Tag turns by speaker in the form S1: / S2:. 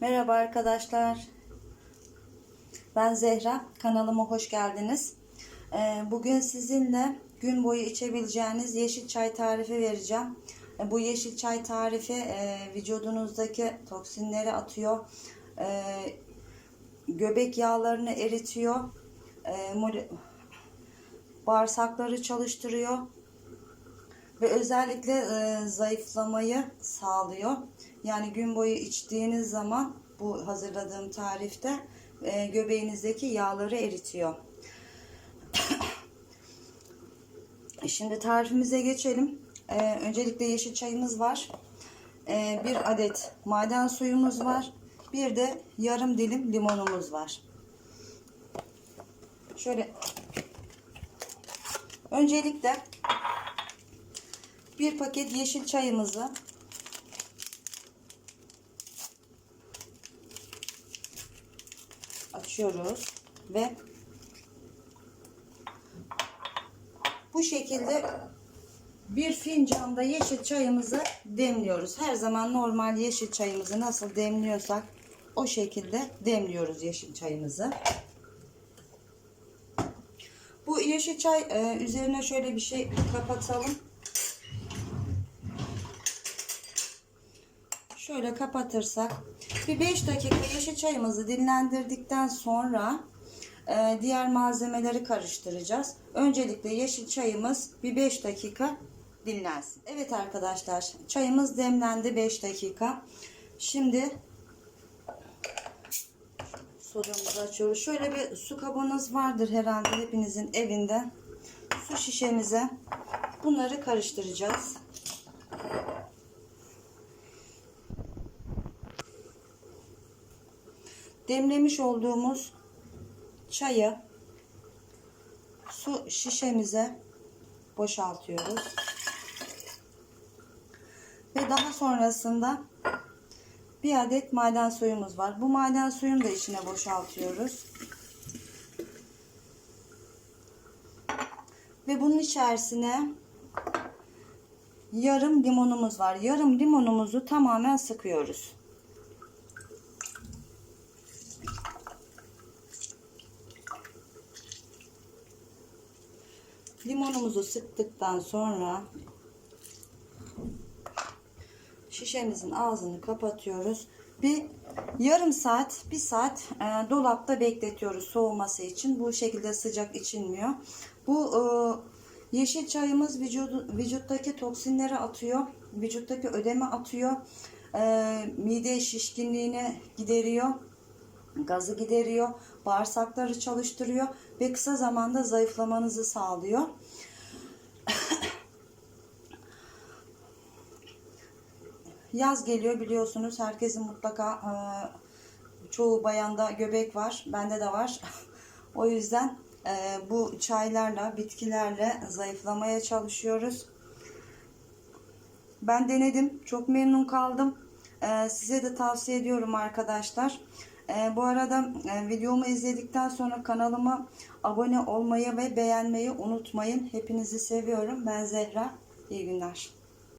S1: Merhaba arkadaşlar. Ben Zehra. Kanalıma hoş geldiniz. Ee, Bugün sizinle gün boyu içebileceğiniz yeşil çay tarifi vereceğim. Ee, Bu yeşil çay tarifi e, vücudunuzdaki toksinleri atıyor. Ee, Göbek yağlarını eritiyor. Bağırsakları çalıştırıyor ve özellikle e, zayıflamayı sağlıyor. Yani gün boyu içtiğiniz zaman bu hazırladığım tarifte e, göbeğinizdeki yağları eritiyor. Şimdi tarifimize geçelim. E, öncelikle yeşil çayımız var. E, bir adet maden suyumuz var. Bir de yarım dilim limonumuz var. Şöyle öncelikle bir paket yeşil çayımızı açıyoruz ve bu şekilde bir fincanda yeşil çayımızı demliyoruz. Her zaman normal yeşil çayımızı nasıl demliyorsak o şekilde demliyoruz yeşil çayımızı. Bu yeşil çay e, üzerine şöyle bir şey kapatalım. Şöyle kapatırsak bir 5 dakika yeşil çayımızı dinlendirdikten sonra e, diğer malzemeleri karıştıracağız. Öncelikle yeşil çayımız bir 5 dakika dinlensin. Evet arkadaşlar çayımız demlendi 5 dakika. Şimdi sodamızı açıyoruz. Şöyle bir su kabınız vardır herhalde hepinizin evinde. Su şişemize bunları karıştıracağız. Demlemiş olduğumuz çayı su şişemize boşaltıyoruz. Ve daha sonrasında bir adet maden suyumuz var. Bu maden suyunu da içine boşaltıyoruz. Ve bunun içerisine yarım limonumuz var. Yarım limonumuzu tamamen sıkıyoruz. Limonumuzu sıktıktan sonra şişemizin ağzını kapatıyoruz. Bir yarım saat, bir saat e, dolapta bekletiyoruz soğuması için. Bu şekilde sıcak içilmiyor. Bu e, yeşil çayımız vücudu, vücuttaki toksinleri atıyor. Vücuttaki ödemi atıyor. E, mide şişkinliğini gideriyor. Gazı gideriyor. Bağırsakları çalıştırıyor. Ve kısa zamanda zayıflamanızı sağlıyor. Yaz geliyor biliyorsunuz. Herkesin mutlaka e, çoğu bayanda göbek var. Bende de var. o yüzden e, bu çaylarla, bitkilerle zayıflamaya çalışıyoruz. Ben denedim. Çok memnun kaldım. E, size de tavsiye ediyorum arkadaşlar. E, bu arada e, videomu izledikten sonra kanalıma abone olmayı ve beğenmeyi unutmayın. Hepinizi seviyorum. Ben Zehra. İyi günler.